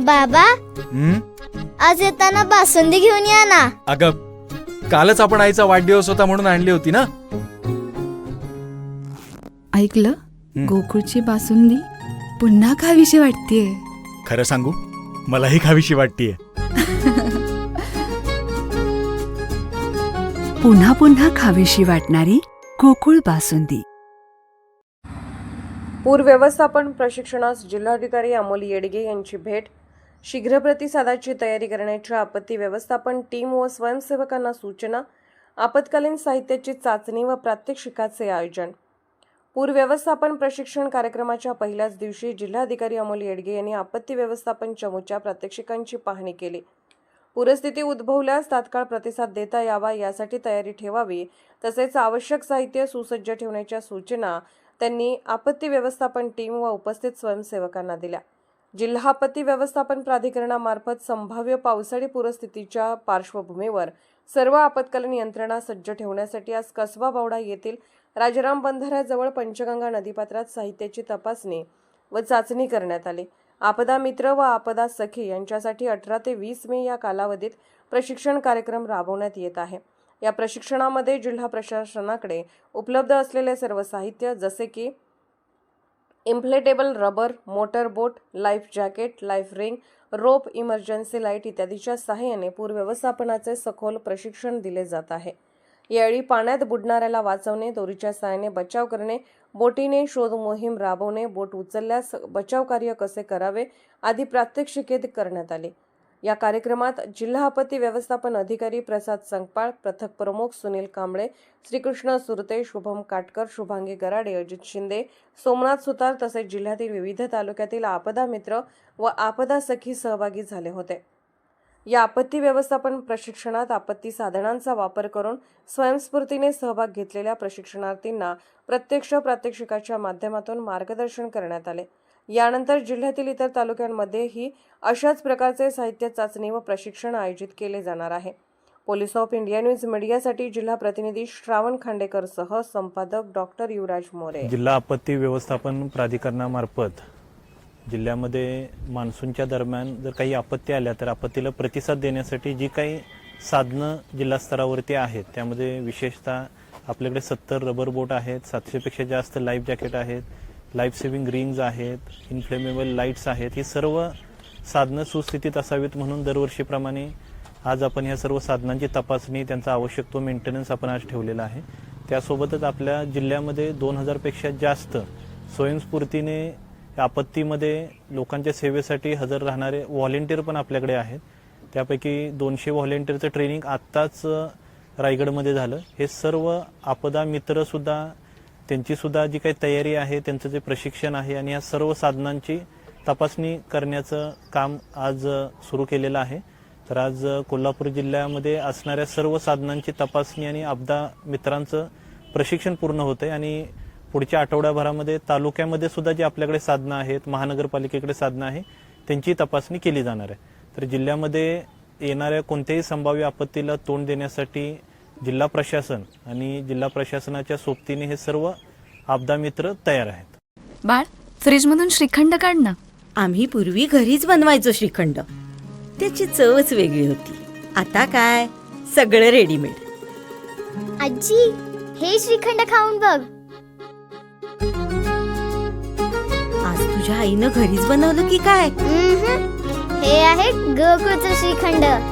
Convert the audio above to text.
बाबा हं? आज येताना बासुंदी घेऊन या ना. अगं कालच आपण आईचा वाढदिवस होता म्हणून आणली होती ना? ऐकलं. गोकुळची बासुंदी पुन्हा खावीशी वाटतेय. खरं सांगू मलाही खावीशी वाटतीये. पुन्हा पुन्हा खावीशी वाटणारी गोकुळ बासुंदी. पूर व्यवस्थापन प्रशिक्षणास जिल्हाधिकारी अमोल येडगे यांची भेट शीघ्र प्रतिसादाची तयारी करण्याच्या आपत्ती व्यवस्थापन टीम व स्वयंसेवकांना सूचना आपत्कालीन साहित्याची चाचणी व प्रात्यक्षिकाचे आयोजन. पूर व्यवस्थापन प्रशिक्षण कार्यक्रमाच्या पहिल्याच दिवशी जिल्हाधिकारी अमोल येडगे यांनी आपत्ती व्यवस्थापन चमूच्या प्रात्यक्षिकांची पाहणी केली. पूरस्थिती उद्भवल्यास तात्काळ प्रतिसाद देता यावा यासाठी तयारी ठेवावी तसेच आवश्यक साहित्य सुसज्ज ठेवण्याच्या सूचना त्यांनी आपत्ती व्यवस्थापन टीम व उपस्थित स्वयंसेवकांना दिल्या. जिल्हा आपत्ती व्यवस्थापन प्राधिकरणामार्फत संभाव्य पावसाळी पूरस्थितीच्या पार्श्वभूमीवर सर्व आपत्कालीन यंत्रणा सज्ज ठेवण्यासाठी आज कसबा बावडा येथील राजाराम बंधाऱ्याजवळ पंचगंगा नदीपात्रात साहित्याची तपासणी व चाचणी करण्यात आली. आपदा मित्र व आपदा सखी यांच्यासाठी अठरा ते वीस मे या कालावधीत प्रशिक्षण कार्यक्रम राबवण्यात येत आहे. या प्रशिक्षणामध्ये जिल्हा प्रशासनाकडे उपलब्ध असलेले सर्व साहित्य जसे की inflatable rubber motor boat life jacket life ring rope emergency light इत्यादीच्या सहाय्याने पूरव्यवस्थापनाचे सखोल प्रशिक्षण दिले जात आहे. यावेळी पाण्यात बुडणाऱ्याला वाचवणे दोरीच्या सहाय्याने बचाव करणे बोटीने शोध मोहीम राबवणे बोट उचलल्यास बचाव कार्य कसे करावे आदी प्रात्यक्षिके करण्यात आली. या कार्यक्रमात जिल्हा आपत्ती व्यवस्थापन अधिकारी प्रसाद संकपाळ पथक प्रमुख सुनील कांबळे श्रीकृष्ण सुरते शुभम काटकर शुभांगी गराडे अजित शिंदे सोमनाथ सुतार तसेच जिल्ह्यातील विविध तालुक्यातील आपदा मित्र व आपदा सखी सहभागी झाले होते. या आपत्ती व्यवस्थापन प्रशिक्षणात आपत्ती साधनांचा वापर करून स्वयंस्फूर्तीने सहभाग घेतलेल्या प्रशिक्षणार्थींना प्रत्यक्ष प्रात्यक्षिकाच्या माध्यमातून मार्गदर्शन करण्यात आले. यानंतर जिल्ह्यातील इतर तालुक्यांमध्येही अशाच प्रकारचे साहित्य चाचणी व प्रशिक्षण आयोजित केले जाणार आहे. पोलीस ऑफ इंडिया न्यूज मीडियासाठी जिल्हा प्रतिनिधी श्रावण खांडेकर सह संपादक डॉक्टर युवराज मोरे. जिल्हा आपत्ती व्यवस्थापन प्राधिकरणामार्फत जिल्ह्यामध्ये मान्सूनच्या दरम्यान जर काही आपत्ती आल्या तर आपत्तीला प्रतिसाद देण्यासाठी जी काही साधनं जिल्हा स्तरावरती आहेत त्यामध्ये विशेषतः आपल्याकडे सत्तर रबर बोट आहेत सातशेपेक्षा जास्त लाईफ जॅकेट आहेत लाईफ सेव्हिंग रिंग्ज आहेत इन्फ्लेमेबल लाईट्स आहेत ही सर्व साधनं सुस्थितीत असावीत म्हणून दरवर्षीप्रमाणे आज आपण ह्या सर्व साधनांची तपासणी त्यांचा आवश्यक तो मेंटेनन्स आपण आज ठेवलेला आहे. त्यासोबतच आपल्या जिल्ह्यामध्ये दोन हजारपेक्षा जास्त स्वयंस्फूर्तीने आपत्तीमध्ये लोकांच्या सेवेसाठी हजर राहणारे व्हॉलेंटियर पण आपल्याकडे आहेत. त्यापैकी दोनशे व्हॉलेंटियरचं ट्रेनिंग आत्ताच रायगडमध्ये झालं. हे सर्व आपदा मित्रसुद्धा त्यांचीसुद्धा जी काही तयारी आहे त्यांचं जे प्रशिक्षण आहे आणि या सर्व साधनांची तपासणी करण्याचं काम आज सुरू केलेलं आहे. तर आज कोल्हापूर जिल्ह्यामध्ये असणाऱ्या सर्व साधनांची तपासणी आणि आपदा मित्रांचं प्रशिक्षण पूर्ण होतं आहे आणि पुढच्या आठवड्याभरामध्ये तालुक्यामध्ये सुद्धा जी आपल्याकडे साधनं आहेत महानगरपालिकेकडे साधनं आहे त्यांची तपासणी केली जाणार आहे. तर जिल्ह्यामध्ये येणाऱ्या कोणत्याही संभाव्य आपत्तीला तोंड देण्यासाठी जिल्हा प्रशासन आणि जिल्हा प्रशासनाच्या सोबतीने हे सर्व आपदा मित्र तयार आहेत. बाळ फ्रीजमधून श्रीखंड काढ ना. आम्ही पूर्वी घरीच बनवायचो श्रीखंड. त्याची चवच वेगळी होती. आता काय? सगळं रेडीमेड आजी हे श्रीखंड खाऊन बघ. आज तुझ्या आईनं घरीच बनवलं की काय? उम्हम. हे आहे गोकुळचं श्रीखंड.